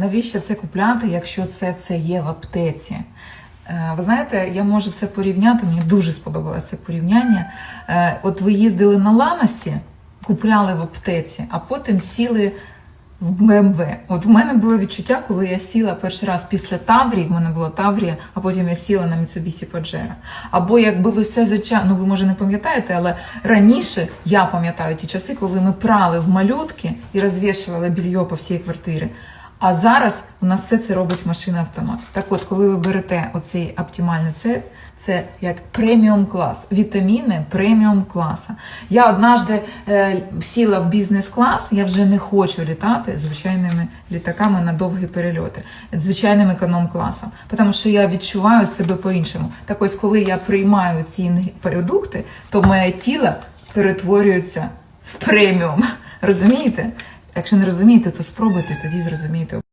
Навіщо це купляти, якщо це все є в аптеці? Е, Ви знаєте, я можу це порівняти, мені дуже сподобалося це порівняння. Е, От ви їздили на Ланосі, купляли в аптеці, а потім сіли в БМВ. От в мене було відчуття, коли я сіла перший раз після Таврії, в мене була Таврія, а потім я сіла на Mitsubishi Pajero. Або якби ви все життя, ну ви може не пам'ятаєте, але раніше я пам'ятаю ті часи, коли ми прали в малютки і розвішували більйо по всій квартирі. А зараз у нас все це робить машина автомат. Так от, коли ви берете оцей оптимальний сет, це як преміум клас, вітаміни преміум класа. Я однажды е, сіла в бізнес-клас, я вже не хочу літати звичайними літаками на довгі перельоти, звичайним економ-класом, тому що я відчуваю себе по-іншому. Так ось, коли я приймаю ці продукти, то моє тіло перетворюється в преміум. Розумієте? Якщо не розумієте, то спробуйте, тоді зрозумієте.